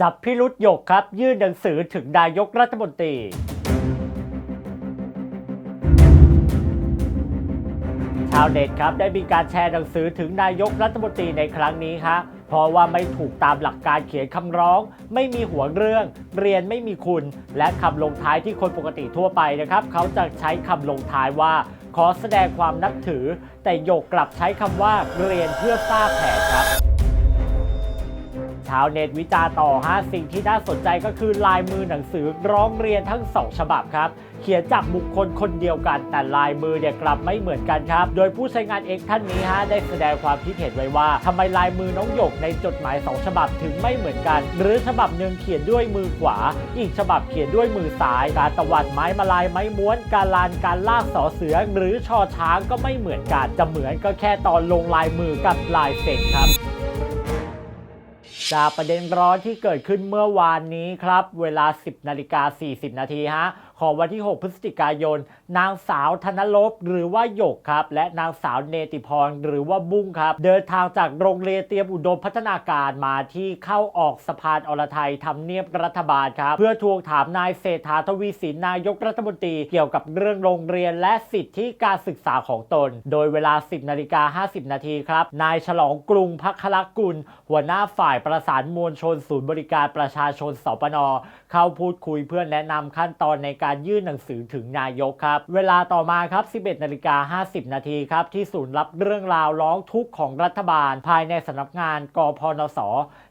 จับพิรุษหยกครับ ยื่นหนังสือถึงนายกรัฐมนตรี ชาวเน็ตครับได้มีการแชร์หนังสือถึงนายกรัฐมนตรีในครั้งนี้ครับเพราะว่าไม่ถูกตามหลักการเขียนคำร้อง ไม่มีหัวเรื่อง เรียนไม่มีคุณ และคำลงท้ายที่คนปกติทั่วไปนะครับ เขาจะใช้คำลงท้ายว่า ขอแสดงความนับถือ แต่โยกกลับใช้คำว่าเรียนเพื่อทราบแผนครับ ชาวเน็ตวิจาร์ต่อฮะสิ่งที่น่าสนใจก็คือลายมือหนังสือร้องเรียนทั้งสองฉบับครับ เขียนจากบุคคลคนเดียวกัน แต่ลายมือเนี่ยกลับไม่เหมือนกันครับ โดยผู้ใช้งาน X ท่านนี้ฮะได้แสดงความคิดเห็นไว้ว่าทำไมลายมือน้องหยกในจดหมายสองฉบับถึงไม่เหมือนกัน หรือฉบับหนึ่งเขียนด้วยมือขวา อีกฉบับเขียนด้วยมือซ้าย การตวัดไม้มาลายไม้ม้วน การลานการลากสอเสือ หรือชอช้างก็ไม่เหมือนกันจะเหมือนก็แค่ตอนลงลายมือกับลายเซ็นครับ จากประเด็นร้อนที่เกิดขึ้นเมื่อวานนี้ครับ เวลา 10นาฬิกา40 นาทีฮะ ของวันที่ 6 พฤศจิกายน นางสาวธนลบหรือว่าหยกครับ และนางสาวเนติพรหรือว่าบุ้งครับ เดินทางจากโรงเรียนเตรียมอุดมพัฒนาการมาที่เข้าออกสะพานอรไทยทำเนียบรัฐบาลครับ เพื่อทวงถามนายเศรษฐาทวีสินนายกรัฐมนตรีเกี่ยวกับเรื่องโรงเรียนและสิทธิการศึกษาของตน โดยเวลา 10นาฬิกา50 นาทีครับ นายฉลองกรุงพักลักกุล หัวหน้าฝ่ายประสานมวลชนศูนย์บริการประชาชนสปนเข้าพูดคุยเพื่อแนะนำขั้นตอนในการยื่นหนังสือถึงนายกครับ เวลาต่อมาครับ 11นาฬิกา50 นาทีครับที่ศูนย์รับเรื่องราวร้องทุกข์ของรัฐบาล ภายในสำนักงานกพนส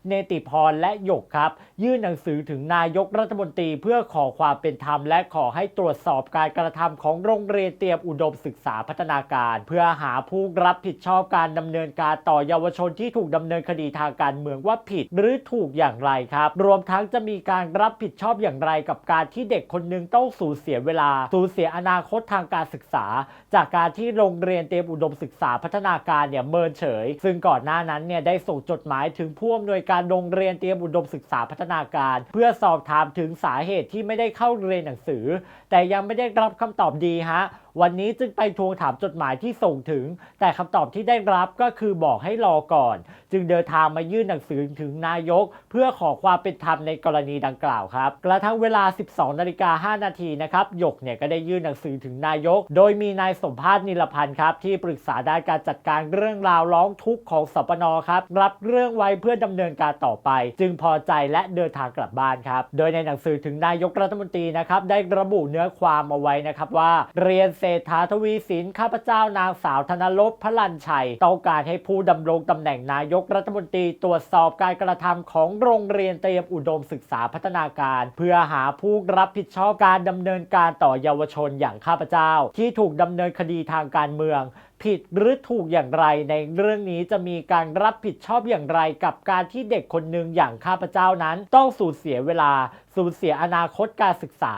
เนติพรและหยกครับ ยื่นหนังสือถึงนายกรัฐมนตรีเพื่อขอความเป็นธรรม และขอให้ตรวจสอบการกระทำของโรงเรียนเตรียมอุดมศึกษาพัฒนาการ เพื่อหาผู้รับผิดชอบการดำเนินการต่อเยาวชนที่ถูกดำเนินคดีทางการเมืองว่าผิดหรือถูกอย่างไรครับ รวมทั้งจะมีการรับผิดชอบอย่างไรกับการที่เด็กคนหนึงต้องสูญเสียเวลา สูญเสียอนาคตทางการศึกษา จากการที่โรงเรียนเตรียมอุดมศึกษาพัฒนาการเนี่ยเมินเฉย ซึ่งก่อนหน้านั้นเนี่ยได้ส่งจดหมายถึงผู้อำนวยการโรงเรียนเตรียมอุดมศึกษาพัฒนาการ เพื่อสอบถามถึงสาเหตุที่ไม่ได้เข้าเรียนหนังสือ แต่ยังไม่ได้รับคำตอบดีฮะวันนี้จึงไปทวงถามจดหมายที่ส่งถึง แต่คำตอบที่ได้รับก็คือบอกให้รอก่อน จึงเดินทางมายื่นหนังสือถึงนายก เพื่อขอความเป็นธรรมในกรณีดังกล่าวครับ กระทั่งเวลา 12นาฬิกา5นาทีนะครับหยกเนี่ยก็ได้ยื่นหนังสือถึงนายก โดยมีนายสมภาษณ์นิลพันธ์ครับที่ปรึกษาด้านการจัดการเรื่องราวร้องทุกข์ของสปนครับรับเรื่องไว้เพื่อดำเนินการต่อไป จึงพอใจและเดินทางกลับบ้านครับโดยในหนังสือถึงนายกรัฐมนตรีนะครับได้ระบุเนื้อความเอาไว้นะครับว่าเรียนเศรษฐาทวีสินข้าพเจ้านางสาวธนลบพลันชัยต้องการให้ผู้ดำรงตำแหน่งนายกรัฐมนตรีตรวจสอบการกระทำของโรงเรียนเตรียมอุดมศึกษาพัฒนาการ เพื่อหาผู้รับผิดชอบการดำเนินการต่อเยาวชนอย่างข้าพเจ้า ที่ถูกดำเนินคดีทางการเมืองผิดหรือถูกอย่างไรในเรื่องนี้จะมีการรับผิดชอบอย่างไรกับการที่เด็กคนหนึ่งอย่างข้าพเจ้านั้น ต้องสูญเสียเวลา สูญเสียอนาคตการศึกษา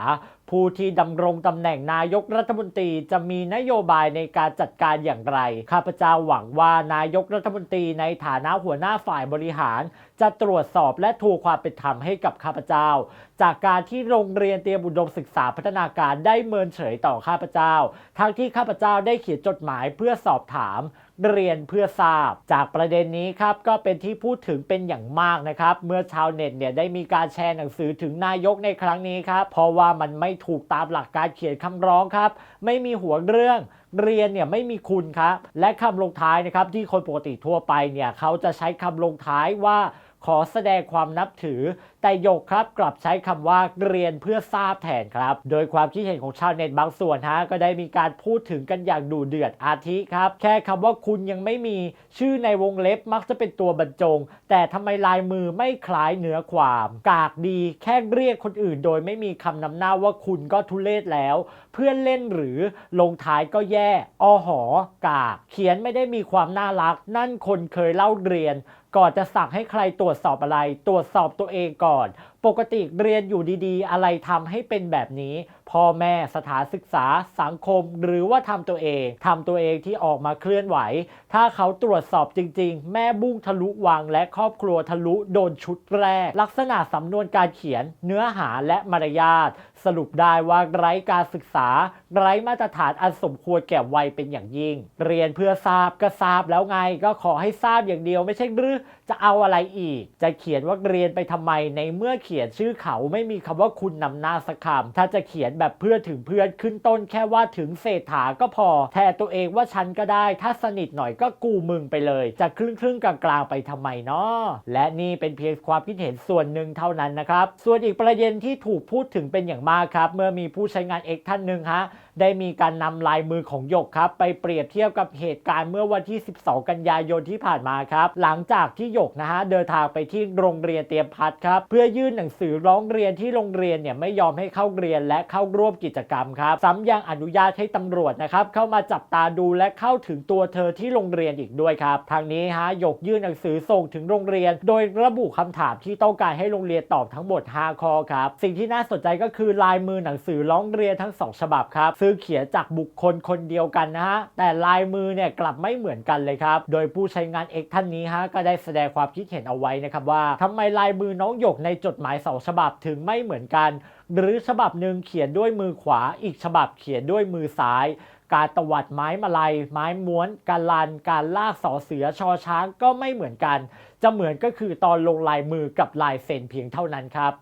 ผู้ที่ดำรงตำแหน่งนายกรัฐมนตรีจะมีนโยบายในการจัดการอย่างไร ข้าพเจ้าหวังว่านายกรัฐมนตรีในฐานะหัวหน้าฝ่ายบริหาร จะตรวจสอบและทวงความเป็นธรรมให้กับข้าพเจ้าจากการที่โรงเรียนเตรียมอุดมศึกษาพัฒนาการได้เมินเฉยต่อข้าพเจ้า ทั้งที่ข้าพเจ้าได้เขียนจดหมายเพื่อสอบถามเรียนเพื่อทราบ จากประเด็นนี้ครับก็เป็นที่พูดถึงเป็นอย่างมากนะครับ เมื่อชาวเน็ตเนี่ยได้มีการแชร์หนังสือถึงนายกในครั้งนี้ครับ เพราะว่ามันไม่ถูกตามหลักการเขียนคำร้องครับ ไม่มีหัวเรื่องเรียนเนี่ยไม่มีคุณครับและคำลงท้ายนะครับที่คนปกติทั่วไปเนี่ยเขาจะใช้คำลงท้ายว่าขอแสดงความนับถือ แต่โยกครับกลับใช้คำว่าเรียนเพื่อทราบแทนครับ โดยความคิดเห็นของชาวเน็ตบางส่วนฮะก็ได้มีการพูดถึงกันอย่างดูเดือดอาทิครับ แค่คำว่าคุณยังไม่มีชื่อในวงเล็บมักจะเป็นตัวบรรจง แต่ทำไมลายมือไม่คล้ายเนื้อความ กากดีแค่เรียกคนอื่น โดยไม่มีคำนำหน้าว่าคุณก็ทุเลศแล้ว เพื่อนเล่นหรือลงท้ายก็แย่อหอกาก เขียนไม่ได้มีความน่ารัก นั่นคนเคยเล่าเรียน ก่อนจะสั่งให้ใครตรวจสอบอะไร ตรวจสอบตัวเองก่อน God. ปกติเรียนอยู่ดีๆ อะไรทำให้เป็นแบบนี้ พ่อแม่สถานศึกษาสังคม หรือว่าทำตัวเองทำตัวเองที่ออกมาเคลื่อนไหว ถ้าเขาตรวจสอบจริง ๆ แม่บุ้งทะลุวังและครอบครัวทะลุโดนชุดแรก ลักษณะสำนวนการเขียน เนื้อหาและมารยาทสรุปได้ว่าไร้การศึกษา ไร้มาตรฐานอันสมควรแก่วัยเป็นอย่างยิ่ง เรียนเพื่อทราบก็ทราบแล้วไง ก็ขอให้ทราบอย่างเดียวไม่ใช่หรือจะเอาอะไรอีก จะเขียนว่าเรียนไปทำไมในเมื่อเขียนียนชื่อเขาไม่มีคำว่าคุณนำหน้าสักคำถ้าจะเขียนแบบเพื่อถึงเพื่อนขึ้นต้นแค่ว่าถึงเศรษฐาก็พอ แทนตัวเองว่าฉันก็ได้ ถ้าสนิทหน่อยก็กูมึงไปเลย จะครึ่งครึ่งๆกลางๆไปทำไมเนาะและนี่เป็นเพียงความคิดเห็นส่วนหนึ่งเท่านั้นนะครับ ส่วนอีกประเด็นที่ถูกพูดถึงเป็นอย่างมากครับ เมื่อมีผู้ใช้งาน X ท่านหนึ่งฮะได้มีการนำลายมือของหยกครับ ไปเปรียบเทียบกับเหตุการณ์เมื่อวันที่ 12 กันยายนที่ผ่านมาครับ หลังจากที่หยกนะฮะเดินทางไปที่โรงเรียนเตรียมพัฒน์ครับเพื่อยื่นหนังังสือร้องเรียนที่โรงเรียนเนี่ยไม่ยอมให้เข้าเรียนและเข้าร่วมกิจกรรมครับซ้ำยังอนุญาตให้ตำรวจนะครับเข้ามาจับตาดูและเข้าถึงตัวเธอที่โรงเรียนอีกด้วยครับทางนี้ฮะหยกยื่นหนังสือส่งถึงโรงเรียน โดยระบุคำถามที่ต้องการให้โรงเรียนตอบทั้งหมด 5 ข้อครับ สิ่งที่น่าสนใจก็คือลายมือหนังสือร้องเรียนทั้ง 2 ฉบับครับซึ่งเขียนจากบุคคลคนเดียวกันนะฮะแต่ลายมือเนี่ยกลับไม่เหมือนกันเลยครับ โดยผู้ใช้งาน X ท่านนี้ฮะก็ได้แสดงความคิดเห็นเอาไว้นะครับว่าทำไมลายมือน้องหยกในจดหมายสองฉบับถึงไม่เหมือนกัน หรือฉบับหนึ่งเขียนด้วยมือขวา อีกฉบับเขียนด้วยมือซ้าย การตวัดไม้มาลัย ไม้ม้วน การลัน การลากสอเสือชอช้างก็ไม่เหมือนกัน จะเหมือนก็คือตอนลงลายมือกับลายเซ็นเพียงเท่านั้นครับ